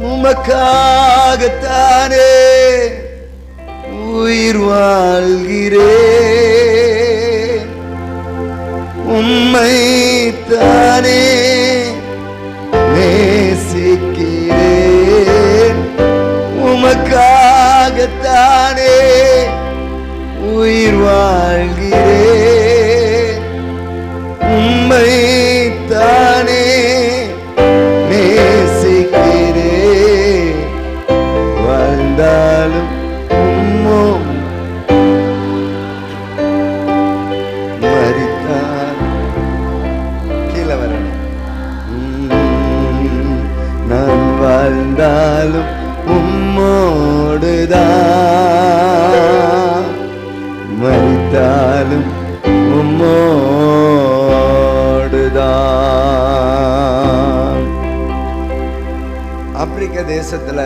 உமக்காகத்தானே உயிர் வாழ்கிறேன். உம்மை தானே நேசிக்கிறேன். உமக்காகத்தானே உயிர் வாழ்கிறேன். தேசத்தில்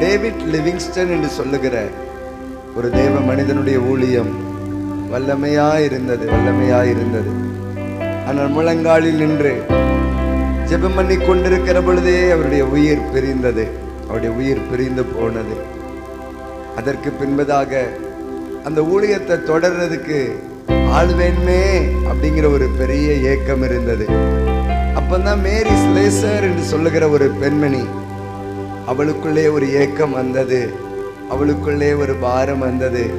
டேவிட் லிவிங்ஸ்டன் என்று சொல்லுகிற ஒரு தேவ மனிதனுடைய ஊழியம் வல்லமையாக இருந்தது வல்லமையாக இருந்தது ஆனால் முழங்காலில் நின்று ஜெபம் பண்ணி கொண்டிருக்கிற பொழுதே அவருடைய உயிர் பிரிந்தது அவருடைய உயிர் பிரிந்து போனது. அதற்கு பின்பதாக அந்த ஊழியத்தை தொடர்றதுக்கு ஆள் வேணுமே அப்படிங்கிற ஒரு பெரிய ஏக்கம் இருந்தது. அப்பந்தான் மேரி ஸ்லேசர் என்று சொல்லுகிற ஒரு பெண்மணி. அவளுக்குள்ளே ஒரு ஏக்கம் வந்தது. அவளுக்குள்ளே ஒரு பாரம் வந்தது.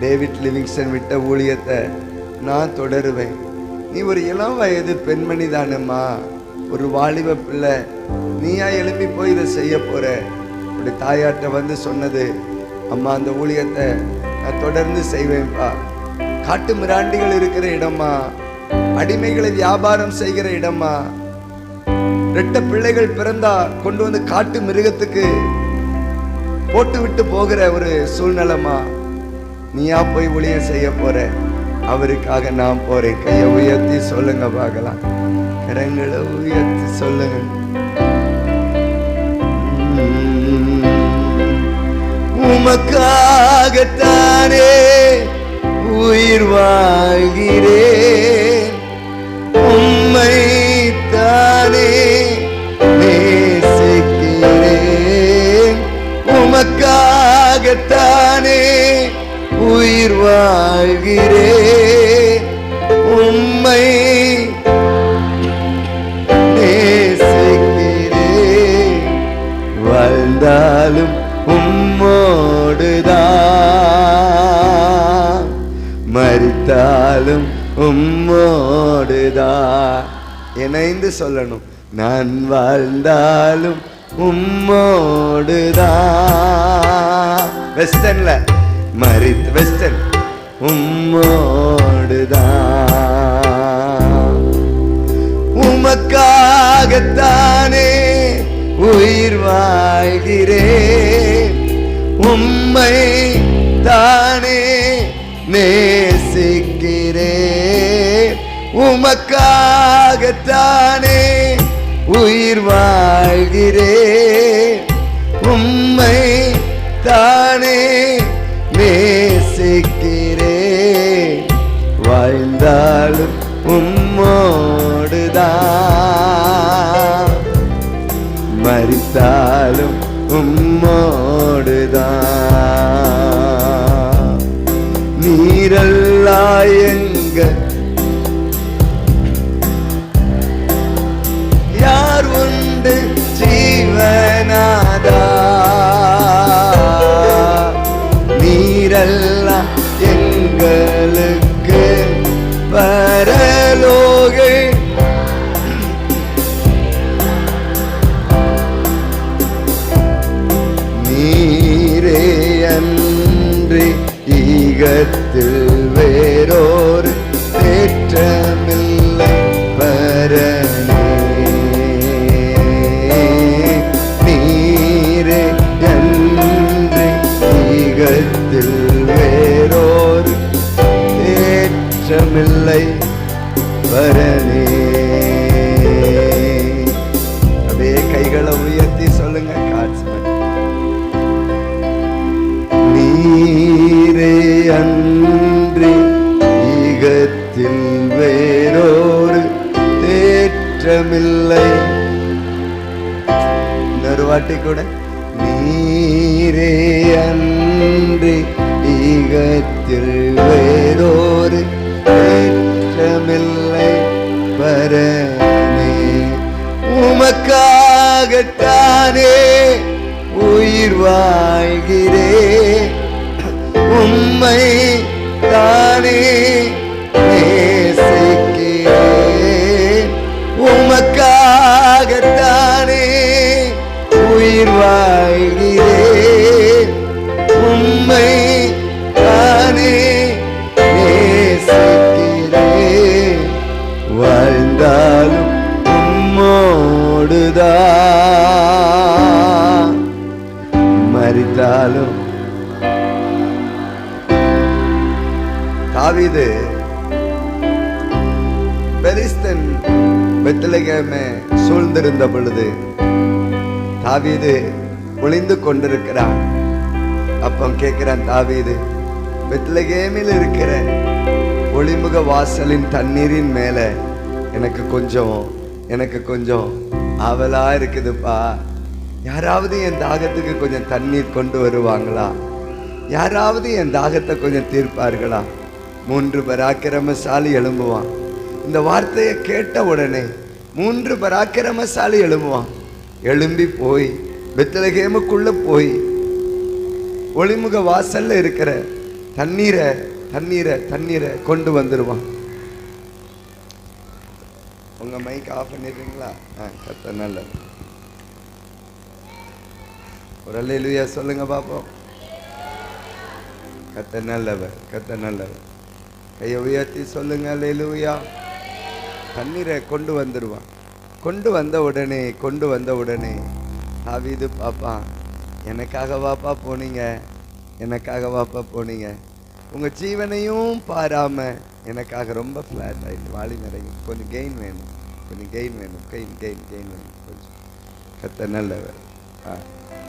டேவிட் லிவிங்ஸ்டன் விட்ட ஊழியத்தை நான் தொடருவேன். நீ ஒரு இளம் வயது பெண்மணி தானேம்மா. ஒரு வாலிப பிள்ளை. நீயா எழுப்பி போய் இதை செய்ய போகிற அப்படி தாயாட்ட வந்து சொன்னது அம்மா அந்த ஊழியத்தை நான் தொடர்ந்து செய்வேன்ப்பா. காட்டு மிராண்டிகள் இருக்கிற இடமா அடிமைகளை வியாபாரம் செய்கிற இடமா? ரெட்ட பிள்ளைகள் பிறந்தா கொண்டு வந்து காட்டு மிருகத்துக்கு போட்டு விட்டு போகிற ஒரு சூழ்நிலைமா? நீயா போய் ஊழியம் செய்ய போற? அவருக்காக நான் போறேன். கையை உயர்த்தி சொல்லுங்க பார்க்கலாம். கரங்களை உயர்த்தி சொல்லுங்க. உமக்காகத்தானே உயிர் வாழ்கிறேன். வாழ்கிறேன் உம்மை நேசிக்கிறேன் வாழ்ந்தாலும் உம்மோடுதான். மறித்தாலும் உம்மோடுதான். இணைந்து சொல்லணும். நான் வாழ்ந்தாலும் உம்மோடுதான். வெஸ்டர்ன்ல மரித் வெஸ்டர்ன். உம்மோடுதான். உமக்காகத்தானே உயிர் வாழ்கிறே உம்மை தானே நேசிக்கிறே உமக்காகத்தானே உயிர் வாழ்கிறே எங்களுக்கு பரலோகை. நீரே அன்றி ஈகத்தில் வேறொரு இன்னொரு வாட்டி கூட நீரே அன்றி ஈகத்தில் வேறோரு ஏற்றமில்லை. பரனே உமக்காகத்தானே உயிர் வாழ்கிறே உம்மை தானே வாழ்கிறேன் உம்மை தானே நேசிக்கிறேன் வாழ்ந்தாலும் உம்மோடுதான் மறித்தாலும். தாவீது பெரிஸ்தன் பெத்லகேமை சூழ்ந்திருந்த பொழுது தாவீது ஒளிந்து கொண்டிருக்கிறான். அப்போ கேட்கிறான் தாவீது பெத்லகேமில் இருக்கிற ஒளிமுக வாசலின் தண்ணீரின் மேல எனக்கு கொஞ்சம் எனக்கு கொஞ்சம் ஆவலா இருக்குதுப்பா. யாராவது என் தாகத்துக்கு கொஞ்சம் தண்ணீர் கொண்டு வருவாங்களா? யாராவது என் தாகத்தை கொஞ்சம் தீர்ப்பார்களா? மூன்று பராக்கிரமசாலி எழும்புவான். இந்த வார்த்தையை கேட்ட உடனே மூன்று பராக்கிரமசாலி எழும்புவான். எழும்பி போய் பெத்தலகேமுக்குள்ளே போய் ஒளிமுக வாசல்ல இருக்கிற தண்ணீரை தண்ணீரை தண்ணீரை கொண்டு வந்துடுவான் உங்க மைக் ஆஃப் பண்ணிடுறீங்களா? ஆ கத்த நல்லது. ஒரு அல்லேலூயா சொல்லுங்க பாப்போம். கத்த நல்லவர் கத்த நல்லவர். கையை உயர்த்தி சொல்லுங்க லேலுவியா தண்ணீரை கொண்டு வந்துடுவான் கொண்டு வந்த உடனே கொண்டு வந்த உடனே தாவிது பாப்பா எனக்காக வாப்பா போனீங்க எனக்காக வாப்பா போனீங்க. உங்கள் ஜீவனையும் பாராம எனக்காக ரொம்ப ஃப்ளாட் ஆயிட்டு வாளி நிறைய கொஞ்சம் கெயின் வேணும் கொஞ்சம் கெயின் வேணும். கெயின் கெயின் கெயின் வேணும். கொஞ்சம். கத்த நல்லவர். ஆ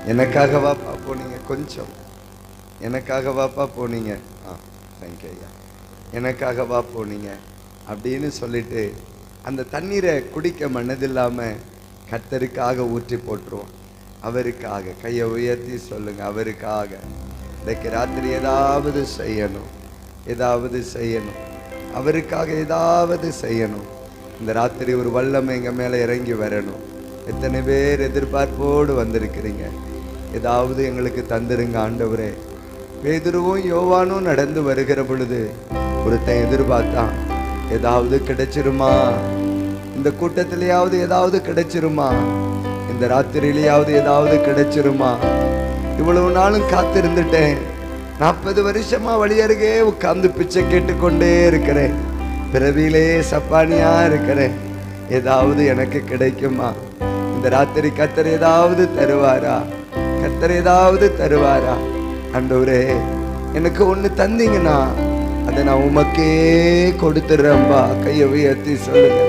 எனக்காக வாப்பா போனீங்க கொஞ்சம். எனக்காக வாப்பா போனீங்க. ஆ தேங்க்யூ ஐயா. எனக்காக வா போனீங்க. அப்படின்னு சொல்லிட்டு அந்த தண்ணீரை குடிக்க மனதில்லாமல் கத்தருக்காக ஊற்றி போட்டுருவோம். அவருக்காக கையை உயர்த்தி சொல்லுங்க அவருக்காக. இன்றைக்கு ராத்திரி ஏதாவது செய்யணும் ஏதாவது செய்யணும். அவருக்காக ஏதாவது செய்யணும். இந்த ராத்திரி ஒரு வல்லமை எங்கள் மேலே இறங்கி வரணும். எத்தனை பேர் எதிர்பார்ப்போடு வந்திருக்கிறீங்க. ஏதாவது எங்களுக்கு தந்துருங்க ஆண்டவரே. பேதுருவும் யோவானும் நடந்து வருகிற பொழுது ஒருத்தன் எதிர்பார்த்தான் ஏதாவது கிடைச்சிருமா? இந்த கூட்டத்திலேயாவது ஏதாவது கிடைச்சிருமா? இந்த ராத்திரியிலேயாவது ஏதாவது கிடைச்சிருமா? இவ்வளவு நாளும் காத்திருந்துட்டேன். நாற்பது வருஷமா வழியருகே உட்கார்ந்து பிச்சை கேட்டுக்கொண்டே இருக்கிறேன். பிறவியிலே சப்பானியா இருக்கிறேன். ஏதாவது எனக்கு கிடைக்குமா? இந்த ராத்திரி கத்தர் ஏதாவது தருவாரா? கத்தர் ஏதாவது தருவாரா? அண்டவரே எனக்கு ஒண்ணு தந்தீங்கன்னா அதை நான் உமக்கே கொடுத்துட்றேன்பா கையை உயர்த்தி சொல்லுங்க.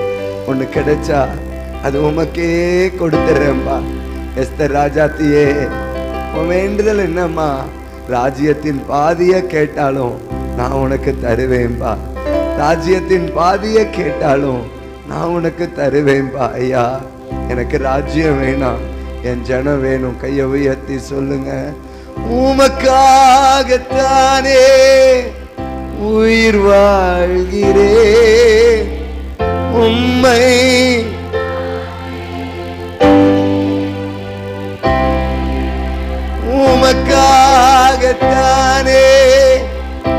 ஒன்று கிடைச்சா அது உமக்கே கொடுத்துட்றேன்பா எஸ்தர் ராஜாத்தியே உன் வேண்டுதல் என்னம்மா? ராஜ்யத்தின் பாதியை கேட்டாலும் நான் உனக்கு தருவேன்பா ராஜ்யத்தின் பாதியை கேட்டாலும் நான் உனக்கு தருவேன்பா ஐயா எனக்கு ராஜ்யம் வேணாம். என் ஜனம் வேணும். கையை உயர்த்தி சொல்லுங்க. உமக்காகத்தானே உயிர் வாழ்கிறே. உம்மை உமக்காகத்தானே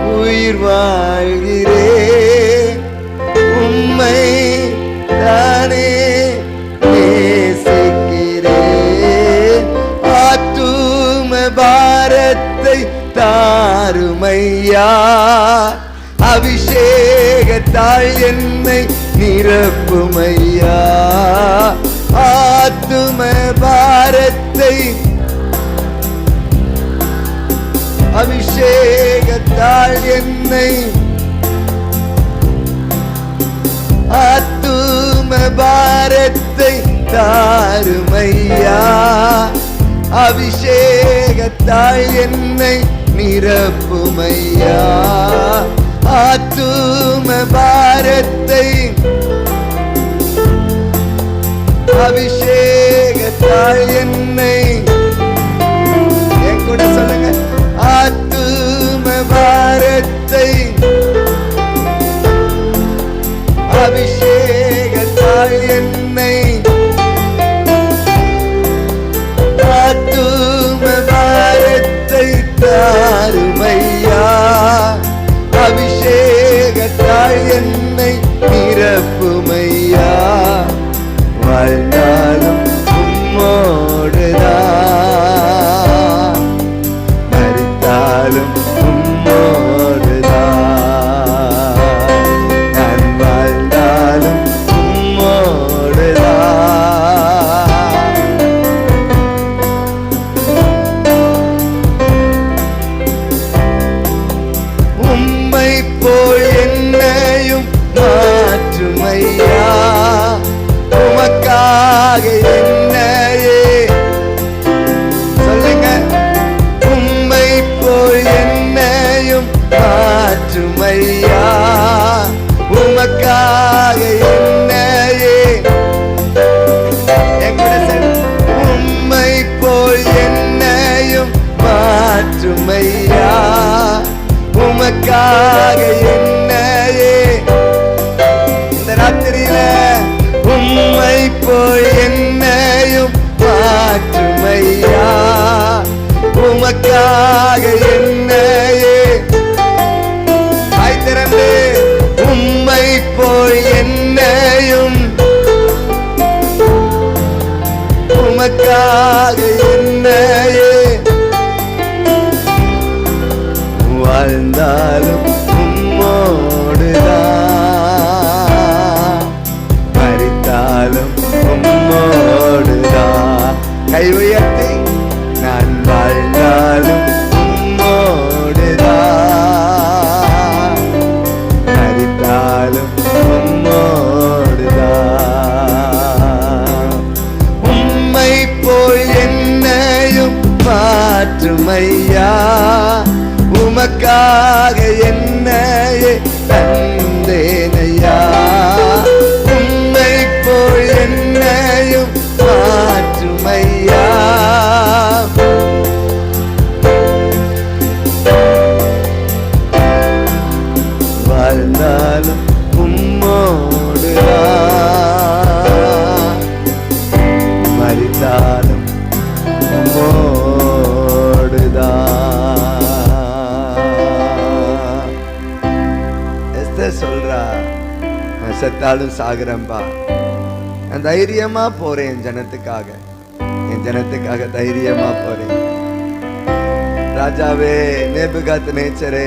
உயிர் வாழ்கிறேன். அபிஷேகத்தால் என்னை நிரப்புமையா? ஆத்தும பாரத்தை அபிஷேகத்தாள் என்னை ஆத்தும பாரத்தை தாருமையா? அபிஷேகத்தாள் என்னை நிரப்புமையா? ஆத்தும பாரத்தை அபிஷேகத்தால் என்னை உமக்காக என்னையே. திறந்து உம்மை போய் என்னையும். உமக்காக என்னையே. வாழ்ந்தாலும் உம்மோடுதான் மறித்தாலும் உம்மோடுதான் உமக்காக என்னையே செத்தாலும் சாகுறேன்பா நான் தைரியமா போறேன் என் ஜனத்துக்காக. என் ஜனத்துக்காக தைரியமா போறேன். ராஜாவே நேபுகாத்து நேச்சரே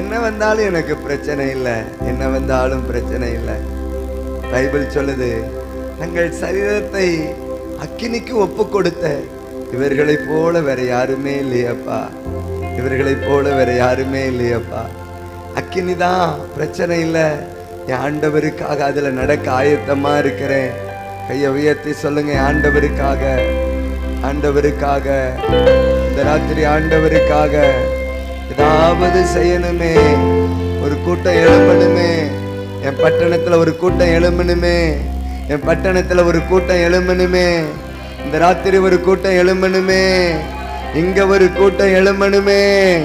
என்ன வந்தாலும் எனக்கு பிரச்சனை இல்லை. என்ன வந்தாலும் பிரச்சனை இல்லை. பைபிள் சொல்லுது தங்கள் சரீரத்தை அக்கினிக்கு ஒப்பு கொடுத்த இவர்களை போல வேற யாருமே இல்லையப்பா. இவர்களை போல வேற யாருமே இல்லையப்பா. அக்கினி தான் பிரச்சனை இல்லை. ஆண்டவருக்காக அதில் நடக்க ஆயத்தமாக இருக்கிறேன். கையை உயர்த்தி சொல்லுங்க ஆண்டவருக்காக. ஆண்டவருக்காக. இந்த ராத்திரி ஆண்டவருக்காக. ஏதாவது செய்யணுமே. ஒரு கூட்டம் எழும்பணுமே. என் பட்டணத்தில் ஒரு கூட்டம் எழும்பணுமே. என் பட்டணத்தில் ஒரு கூட்டம் எழும்பணுமே. இந்த ராத்திரி ஒரு கூட்டம் எழும்பணுமே. இங்க ஒரு கூட்டம் எழும்பணுமே.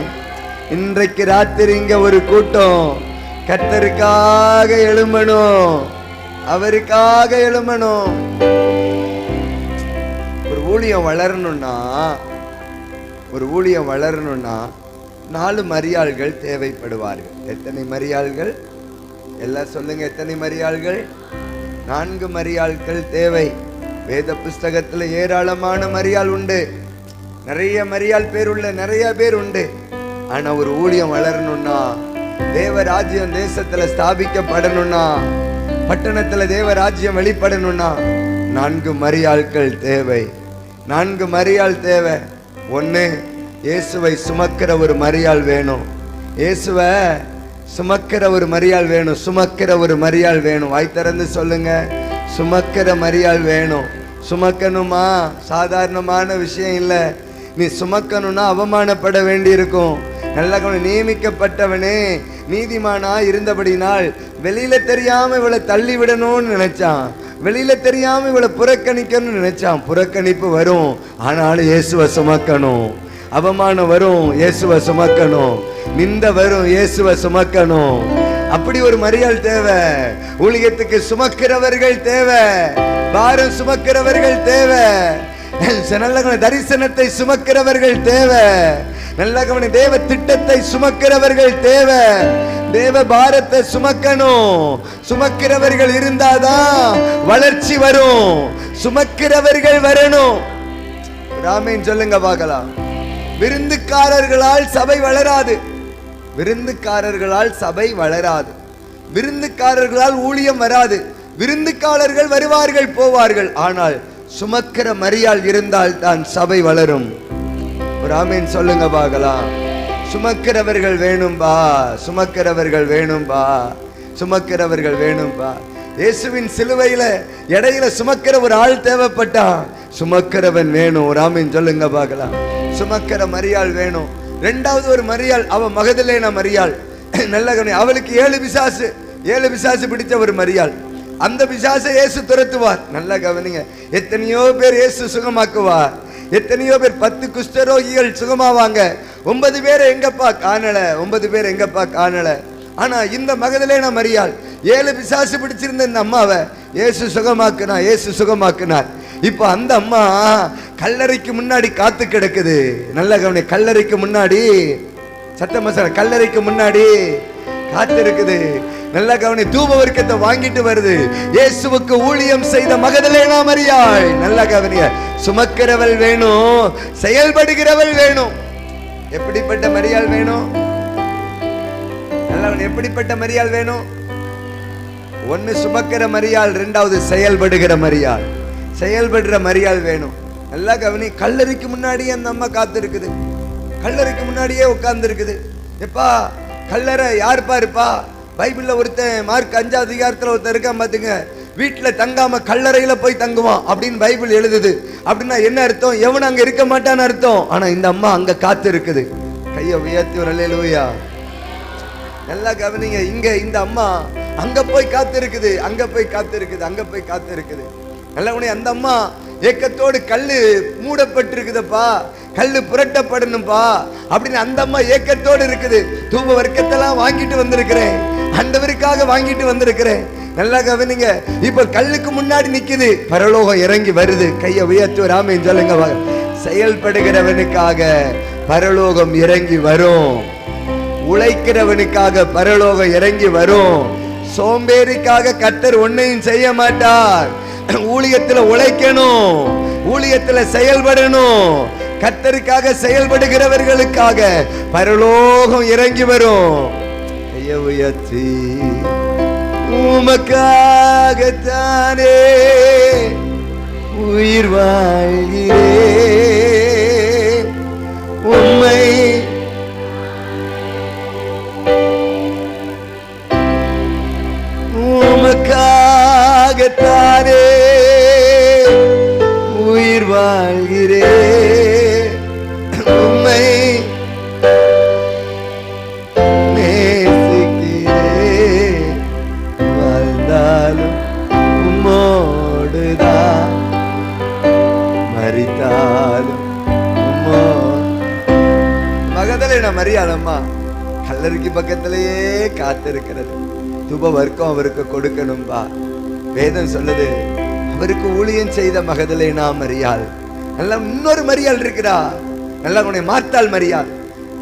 இன்றைக்கு ராத்திரி இங்க ஒரு கூட்டம். கர்த்தருக்காக எழும்பணும். அவருக்காக எழும்பணும். ஒரு ஊழியம் வளரணும்னா ஒரு ஊழியம் வளரணும்னா நாலு மரியாள்கள் தேவைப்படுவார்கள். எத்தனை மரியாள்கள்? எல்லாம் சொல்லுங்க எத்தனை மரியாள்கள்? நான்கு மரியாள்கள் தேவை. வேத புஸ்தகத்தில் ஏராளமான மரியாள் உண்டு. நிறைய மரியாள் பேர் உள்ள நிறைய பேர் உண்டு. ஆனால் ஒரு ஊழியம் வளரணும்னா தேவராஜ்யம் தேசத்துல ஸ்தாபிக்கப்படணும்னா பட்டணத்துல தேவராஜ்யம் வெளிப்படணும்னா நான்கு மரியாள்கள் தேவை. நான்கு மரியாள் தேவை. ஒன்று இயேசுவை சுமக்கிற ஒரு மரியாள் வேணும். இயேசுவை சுமக்கிற ஒரு மரியாள் வேணும். சுமக்கிற ஒரு மரியாள் வேணும். வாய் திறந்து சொல்லுங்க. சுமக்கிற மரியாள் வேணும். சுமக்கணுமா? சாதாரணமான விஷயம் இல்லை. நீ சுமக்கணும்னா அவமானப்பட வேண்டியிருக்கும். நல்ல நியமிக்கப்பட்டவனே நீதிமானா இருந்தபடினால் வெளியில தெரியாம இவளை தள்ளி விடணும்னு நினைச்சான். வெளியில தெரியாம இவளை புறக்கணிக்கணும்னு நினைச்சான். புறக்கணிப்பு வரும். ஆனாலும் இயேசுவை சுமக்கணும். அவமானம் வரும். இயேசுவை சுமக்கணும். நிந்த வரும். இயேசுவை சுமக்கணும். அப்படி ஒரு மரியாள் தேவை. ஊழியத்துக்கு சுமக்கிறவர்கள் தேவை. பாரம் சுமக்கிறவர்கள் தேவை. நல்ல தரிசனத்தை சுமக்கிறவர்கள் தேவை. நல்ல கவனி தேவ திட்டத்தை சுமக்கிறவர்கள் தேவை. தேவ பாரத்தை சுமக்கணும். சுமக்கிறவர்கள் இருந்தாதான் வளர்ச்சி வரும். சுமக்கிறவர்கள் வரணும். ராமேன் சொல்லுங்க பார்க்கலாம். விருந்துக்காரர்களால் சபை வளராது. விருந்துக்காரர்களால் சபை வளராது. விருந்துக்காரர்களால் ஊழியம் வராது. விருந்துக்காரர்கள் வருவார்கள் போவார்கள். ஆனால் சுமக்கிற மரியாள் இருந்தால் தான் சபை வளரும். ஒரு ஆமீன் சொல்லுங்க பார்க்கலாம். சுமக்கிறவர்கள் வேணும்பா சுமக்கிறவர்கள் வேணும்பா சுமக்கிறவர்கள் வேணும்பா இயேசுவின் சிலுவையில இடையில சுமக்கிற ஒரு ஆள் தேவைப்பட்டான் சுமக்கிறவன் வேணும். ஒரு ஆமீன் சொல்லுங்க பார்க்கலாம். சுமக்கிற மரியாள் வேணும். ரெண்டாவது ஒரு மரியாள் அவ மகதிலேன மரியாள். நல்ல கவனி அவளுக்கு ஏழு பிசாசு ஏழு பிசாசு பிடிச்ச ஒரு மரியாள். அந்த பிசாசை இயேசு துரத்துவார். நல்லா கவனிங்க எத்தனையோ பேர் இயேசு சுகமாக்குவார். எத்தனையோ பேர் பத்து குஷ்டரோகிகள் சுகமாவாங்க. ஒன்பது பேர் எங்கப்பா காணல? ஒன்பது பேர் எங்கப்பா காணல? ஆனா இந்த மகதலேன மரியாள் ஏழு பிசாசு பிடிச்சிருந்த இந்த அம்மாவை ஏசு சுகமாக்குனா ஏசு சுகமாக்குனார். இப்போ அந்த அம்மா கல்லறைக்கு முன்னாடி காத்து கிடக்குது. நல்ல கவனி கல்லறைக்கு முன்னாடி. சத்த கல்லறைக்கு முன்னாடி காத்து இருக்குது. நல்ல கவனி தூப வர்க்கத்தை வாங்கிட்டு வருது. இயேசுவுக்கு ஊழியம் செய்த மகதலேனா மரியாள் நல்ல கவனிய சுமக்கிறவள் வேணும் செயல்படுகிறவள் வேணும். எப்படிப்பட்ட மரியாள் வேணும்? நல்லவன் எப்படிப்பட்ட மரியாள் வேணும்? ஒன்னு சுமக்கிற மரியாள் ரெண்டாவது செயல்படுகிற மரியாள். செயல்படுற மரியாள் வேணும். நல்லா கவனி கல்லறைக்கு முன்னாடியே அந்த அம்மா காத்திருக்குது. கல்லறைக்கு முன்னாடியே உட்கார்ந்து இருக்குது எப்பா கல்லறை யாருப்பா இருப்பா? பைபிளில் ஒருத்தன் மார்க் அஞ்சாவது அதிகாரத்தில் ஒருத்தன் இருக்கான் பார்த்துங்க வீட்டில் தங்காம கல்லறையில் போய் தங்குவான் அப்படின்னு பைபிள் எழுதுது. அப்படின்னா என்ன அர்த்தம்? எவன் அங்கே இருக்க மாட்டான்னு அர்த்தம். ஆனால் இந்த அம்மா அங்கே காத்து இருக்குது. கையை உயர்த்தி ஒரு அல்லேலூயா நல்லா கவனிங்க இங்கே இந்த அம்மா அங்கே போய் காத்து இருக்குது. அங்கே போய் காத்து இருக்குது அங்கே போய் காத்து இருக்குது. நல்ல உடனே அந்த அம்மா ஏக்கத்தோடு கல் மூடப்பட்டிருக்குதப்பா. கல் புரட்டப்படணும்பா. அப்படின்னு அந்த அம்மா ஏக்கத்தோடு இருக்குது. தூப வர்க்கத்தெல்லாம் வாங்கிட்டு வந்திருக்கிறேன். ஆண்டவருக்காக வாங்கிட்டு வந்திருக்கிறேன். நல்லா கவனிங்க இப்ப கல்லுக்கு முன்னாடி நிக்குது. பரலோகம் இறங்கி வருது. கையை உயர்த்து ராமேன் சொல்லுங்க. செயல்படுகிறவனுக்காக பரலோகம் இறங்கி வரும். உழைக்கிறவனுக்காக பரலோகம் இறங்கி வரும். சோம்பேறிக்காக கத்தர் ஒன்னையும் செய்ய மாட்டார். ஊழியத்துல உழைக்கணும். ஊழியத்துல செயல்படணும். கத்தருக்காக செயல்படுகிறவர்களுக்காக பரலோகம் இறங்கி வரும். உயர்த்தி உமக்காகத்தானே உயிர் வாழ்கிறேன் உண்மை உமக்காகத்தானே உயிர் வாழ்கிறேன் மரியாதம்மா. கல்லறைக்கு பக்கத்திலேயே காத்திருக்கிறது. துப வர்க்கம் அவருக்கு கொடுக்கணும்பா. வேதம் சொல்லுது அவருக்கு ஊழியம் செய்த மகதிலே நாம் மரியாள். நல்ல இன்னொரு மரியாள் இருக்கிறா. நல்லா உன்னை மாத்தாள் மரியாள்.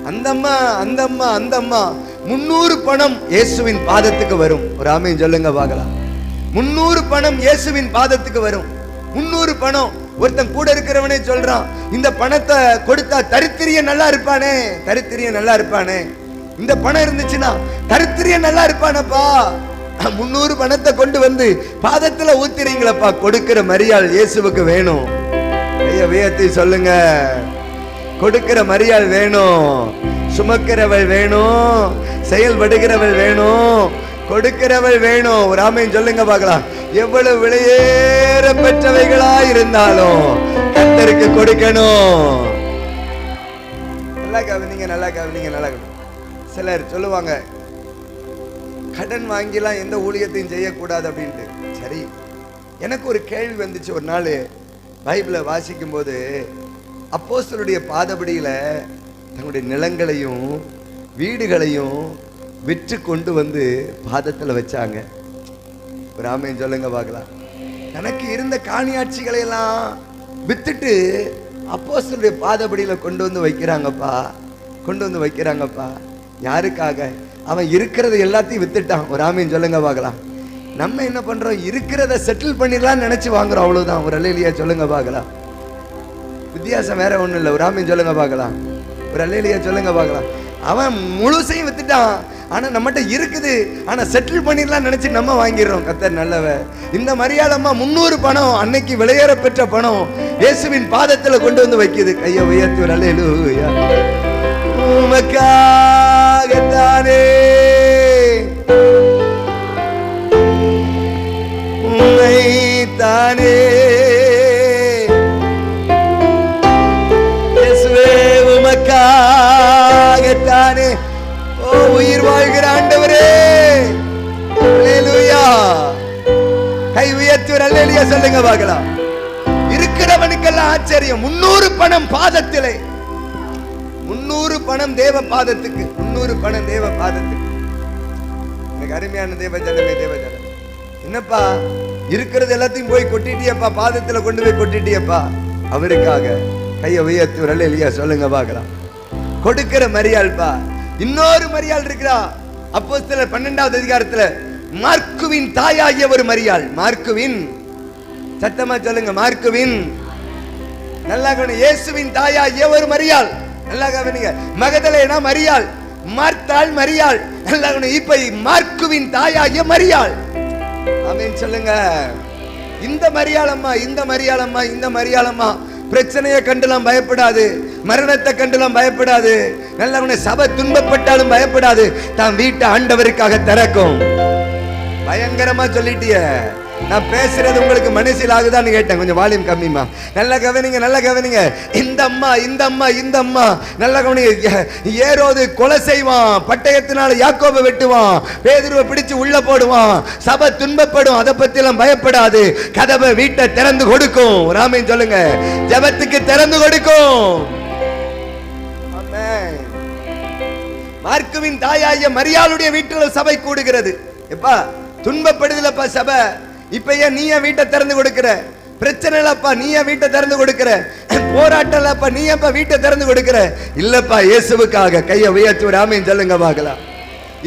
அந்த அம்மா அந்த அம்மா அந்த அம்மா முன்னூறு பணம் இயேசுவின் பாதத்துக்கு வரும். ஒரு ஆமையும் சொல்லுங்க பார்க்கலாம். முன்னூறு பணம் இயேசுவின் பாதத்துக்கு வரும். முன்னூறு பணம். ஒருத்தன் கூட இருக்கிறவனே சொல்றான் இந்த பணத்தை கொடுத்தா தரித்திரிய நல்லா இருப்பானே தரித்திரிய நல்லா இருப்பானே. இந்த பணம் இருந்துச்சுன்னா தரித்திரிய நல்லா இருப்பானப்பா. முன்னூறு பணத்தை கொண்டு வந்து பாதத்துல ஊத்துறீங்களப்பா கொடுக்கிற மரியாள் இயேசுவுக்கு வேணும். கைய வியத்தி சொல்லுங்க. கொடுக்கிற மரியாள் வேணும். சுமக்கிறவள் வேணும். செயல்படுகிறவள் வேணும். கொடுக்கிறவள் வேணும் ஒரு ஆமையும் சொல்லுங்க பார்க்கலாம். எவ்வளவு விலையேற பெற்றவைகளா இருந்தாலும் கத்தருக்கு கொடுக்கணும். நல்லா கவனிங்க நல்லா கவனிங்க நல்லா சிலர் சொல்லுவாங்க கடன் வாங்கிலாம் எந்த ஊழியத்தையும் செய்யக்கூடாது அப்படின்ட்டு. சரி எனக்கு ஒரு கேள்வி வந்துச்சு ஒரு நாள். பைபிளை வாசிக்கும் போது அப்போஸ்தலருடைய பாதபடியில் தங்களுடைய நிலங்களையும் வீடுகளையும் விற்று கொண்டு வந்து பாதத்துல வச்சாங்க. ஒரு சொல்லுங்க பார்க்கலாம். தனக்கு இருந்த காணியாட்சிகளை எல்லாம் வித்துட்டு அப்போசனுடைய பாதபடியில் கொண்டு வந்து வைக்கிறாங்கப்பா. கொண்டு வந்து வைக்கிறாங்கப்பா. யாருக்காக? அவன் இருக்கிறத எல்லாத்தையும் வித்துட்டான். ஒரு ஆமையும் சொல்லுங்க பார்க்கலாம். நம்ம என்ன பண்றோம்? இருக்கிறத செட்டில் பண்ணிடலாம் நினைச்சு வாங்குறோம். அவ்வளவுதான். ஒரு அலையிலியா சொல்லுங்க பார்க்கலாம். வித்தியாசம் வேற ஒண்ணும் இல்லை. ஒரு ஆமையும் சொல்லுங்க பார்க்கலாம். ஒரு அலையிலியா சொல்லுங்க பார்க்கலாம். அவன் முழுசையும் வித்துட்டான். ஆனா நம்மகிட்ட இருக்குது. ஆனா செட்டில் பண்ணிடலாம் நினைச்சு நம்ம வாங்கிடுறோம். கத்தர் நல்லவ இந்த மரியாதம்மா முந்நூறு பணம் அன்னைக்கு விலையேற பெற்ற பணம் இயேசுவின் பாதத்துல கொண்டு வந்து வைக்குது. கையை உயர்த்தி ஒரு அல்லையிலூயா உமக்காகத்தானே. உமை தானே ஒரு அல்லேலூயா சொல்லுங்க பார்க்கலாம். இருக்கிறவனுக்கெல்லாம் ஆச்சரியம். முன்னூறு பணம் பாதத்திலே. முன்னூறு பணம் தேவ பாதத்துக்கு. முன்னூறு பணம் தேவ பாதத்துக்கு. எனக்கு அருமையான தேவ ஜனமே தேவ ஜனம். என்னப்பா? இருக்கிறது எல்லாத்தையும் போய் கொட்டிட்டியப்பா? பாதத்துல கொண்டு போய் கொட்டிட்டியப்பா? அவருக்காக கையை உயர்த்தி ஒரு இல்லையா சொல்லுங்க பார்க்கலாம். கொடுக்கிற மரியாள்பா இன்னொரு மரியாள் இருக்கிறா. அப்போ சில பன்னெண்டாவது அதிகாரத்துல மார்க் மார்க்குவின் தாயாகிய ஒரு மரியாள். மார்க்குவின். சத்தமா சொல்லுங்க மார்க்குவின். நல்லா இயேசுவின் தாயாகிய ஒரு மரியாள். நல்லா கவனிங்க மகதலேனா மரியாள் மார்த்தாள் மரியாள். நல்லா கவனி இப்ப மார்க்குவின் தாயாகிய மரியாள். அப்படின்னு சொல்லுங்க. இந்த மரியாளம்மா இந்த மரியாளம்மா இந்த மரியாளம்மா. பிரச்சனையை கண்டுலாம் பயப்படாது மரணத்தை கண்டுலாம் பயப்படாது. நல்லவனை சபை துன்பப்பட்டாலும் பயப்படாது. தான் வீட்டை ஆண்டவருக்காக திறக்கும். பயங்கரமா சொல்லிட்டிய. நான் பேசுறது உங்களுக்கு மனசில் ஆகுதான்னு கேட்டேன். கொஞ்சம் வால்யூம் கம்மிமா நல்லா கவனிங்க நல்லா கவனிங்க. இந்த அம்மா இந்த அம்மா இந்த அம்மா. நல்லா கவனிங்க. ஏறோது கொலை செய்வான். பட்டயத்தினால யாக்கோபை வெட்டுவான். பேதுருவை பிடிச்சு உள்ள போடுவான். சபை துன்பப்படும். அதை பத்திலாம் பயப்படாது. கதவை வீட்டை திறந்து கொடுக்கும். ராமையும் சொல்லுங்க. ஜெபத்துக்கு திறந்து கொடுக்கும். மார்க்குவின் தாயாய மரியாளுடைய வீட்டில் சபை கூடுகிறது. எப்பா? துன்பப்படுதலப்பா சபை. இப்ப ஏன் நீ என் வீட்டை திறந்து கொடுக்கிற? பிரச்சனை இல்லப்பா நீ என் வீட்டை திறந்து கொடுக்கிற? போராட்டம் இல்லப்பா நீ எப்ப வீட்டை திறந்து கொடுக்கிற? இல்லப்பா இயேசுவுக்காக கையை உயர்த்தி ஒரு ஆமையும் சொல்லுங்க பார்க்கலாம்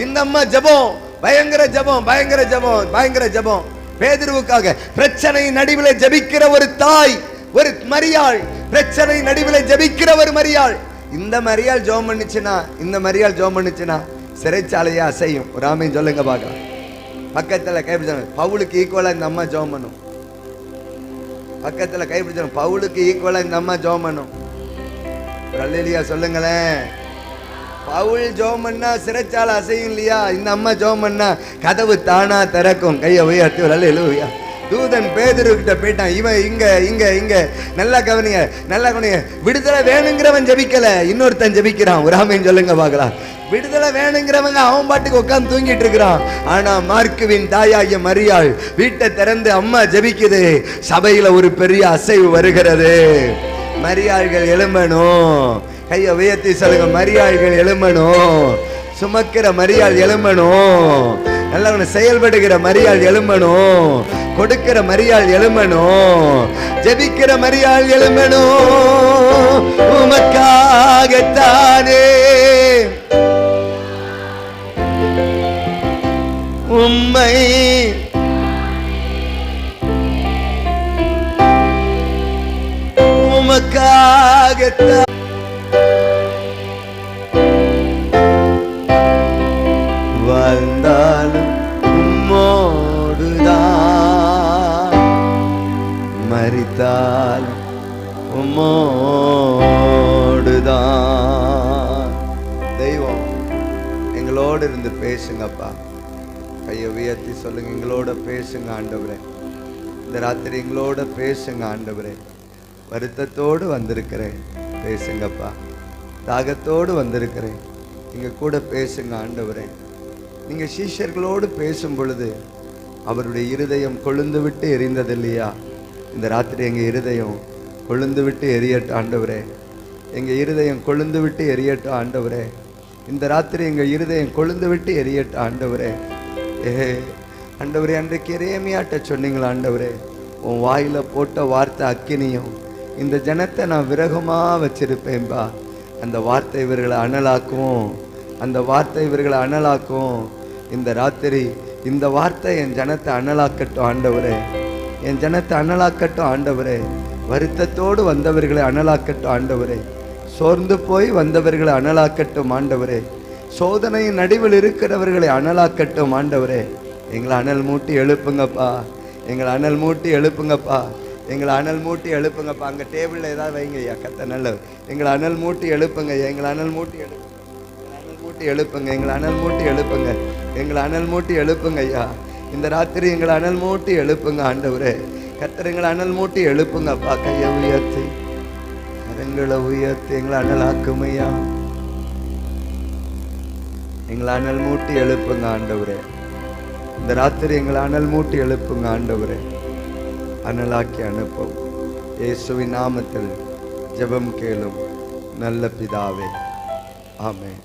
இந்த அம்மா ஜெபம் பயங்கர ஜெபம் பயங்கர ஜெபம் பயங்கர ஜெபம். பேதிருவுக்காக பிரச்சனை நடுவில் ஜெபிக்கிற ஒரு தாய் ஒரு மரியாள். பிரச்சனை நடுவில் ஜெபிக்கிற ஒரு மரியாள். இந்த மரியாள் ஜோம் பண்ணுச்சுன்னா இந்த மரியாள் ஜோம் பண்ணுச்சுன்னா சிறைச்சாலையை அசையும். ஒரு ஆமையும் சொல்லுங்க பார்க்கலாம் பக்கத்துல கைப்பிடிச்சாங்க பவுலுக்கு ஈக்குவலா இந்த அம்மா ஜோம் பண்ணும். பக்கத்துல கைப்பிடிச்சாங்க பவுலுக்கு ஈக்குவலா இந்த அம்மா ஜோம் பண்ணும். ஒரு சொல்லுங்களேன். பவுல் ஜோம் பண்ணா சிறைச்சாலை அசையும் இல்லையா? இந்த அம்மா ஜோம் பண்ணா கதவு தானா திறக்கும். கையை உயர்த்தி ஒரு அல்லேலூயா. தூதன் பேதுரு கிட்ட போயிட்டான். இவன் இங்க இங்க இங்க. நல்லா கவனிங்க நல்லா கவனிங்க. விடுதலை வேணுங்கிறவன் ஜெபிக்கல இன்னொருத்தன் ஜெபிக்கிறான். ஒரு ஆமையும் சொல்லுங்க பார்க்கலாம். விடுதலை வேணுங்கிறவங்க அவன் பாட்டுக்கு உட்காந்து தூங்கிட்டு இருக்கிறான். ஆனா மார்க்குவின் தாயாகிய மரியாள் வீட்டை திறந்து அம்மா ஜபிக்குது. சபையில ஒரு பெரிய அசைவு வருகிறது. மரியாள்கள் எழும்பணும். கையை உயர்த்தி சொல்லுங்க மரியாள்கள் எழும்பணும். சுமக்கிற மரியாள் எழும்பணும். நல்லவன செயல்படுகிற மரியாள் எழும்பணும். கொடுக்கிற மரியாள் எழும்பணும். ஜெபிக்கிற மரியாள் எழும்பணும். உமக்காகத்தானே. உம்மை. உமக்காகத்தான் வாழ்ந்தாலும் உம்மோடுதான். மறித்தாலும் உம்மோடுதான். தெய்வம் எங்களோடு இருந்து பேசுங்கப்பா. கையை உயர்த்தி சொல்லுங்க. எங்களோட பேசுங்க ஆண்டவரே. இந்த ராத்திரி எங்களோட பேசுங்க ஆண்டவரே. வருத்தத்தோடு வந்திருக்கிறேன். பேசுங்கப்பா. தாகத்தோடு வந்திருக்கிறேன். நீங்க கூட பேசுங்க ஆண்டவரே. நீங்க சீஷர்களோடு பேசும் பொழுது அவருடைய இருதயம் கொழுந்து விட்டு எரிந்தது இல்லையா இந்த ராத்திரி எங்க இருதயம் கொழுந்து விட்டு எரியட்டும் ஆண்டவரே. எங்க இருதயம் கொழுந்து விட்டு எரியட்டும் ஆண்டவரே. இந்த ராத்திரி எங்க இருதயம் கொழுந்து விட்டு எரியட்டும் ஆண்டவரே. ஆண்டவரே அன்றைக்கு எரேமியாட்ட சொன்னீங்களா ஆண்டவரே? உன் வாயில் போட்ட வார்த்தை அக்கினியும் இந்த ஜனத்தை நான் விரகமாக வச்சிருப்பேன்பா. அந்த வார்த்தை இவர்களை அனலாக்கும் அந்த வார்த்தை இவர்களை அனலாக்கும். இந்த ராத்திரி இந்த வார்த்தை என் ஜனத்தை அனலாக்கட்டும் ஆண்டவரே. என் ஜனத்தை அனலாக்கட்டும் ஆண்டவரே. வருத்தத்தோடு வந்தவர்களை அனலாக்கட்டும் ஆண்டவரே. சோர்ந்து போய் வந்தவர்களை அனலாக்கட்டும் ஆண்டவரே. சோதனையின் நடுவில் இருக்கிறவர்களை அனலாக்கட்டும் ஆண்டவரே எங்களை அனல் மூட்டி எழுப்புங்கப்பா எங்களை அனல் மூட்டி எழுப்புங்கப்பா எங்களை அனல் மூட்டி எழுப்புங்கப்பா அங்கே டேபிளில் ஏதாவது வைங்க ஐயா கத்த நல்லது எங்களை அனல் மூட்டி எழுப்புங்க எங்களை அனல் மூட்டி எழுப்புங்க அனல் மூட்டி எழுப்புங்க எங்களை அனல் மூட்டி எழுப்புங்க எங்களை அனல் மூட்டி எழுப்புங்க ஐயா இந்த ராத்திரி எங்களை அனல் மூட்டி எழுப்புங்க ஆண்டவரே கத்தர் எங்களை அனல் மூட்டி எழுப்புங்கப்பா கையை உயர்த்தி கரங்களை உயர்த்தி எங்களை அனலாக்குமையா ஐயா எங்களை அனல் மூட்டி எழுப்புங்க ஆண்டவரே. இந்த ராத்திரி எங்களை அனல் மூட்டி எழுப்புங்க ஆண்டவரே. அனலாக்கி அனுப்பும் இயேசுவின் நாமத்தில் ஜெபம் கேளும். நல்ல பிதாவே. ஆமென்.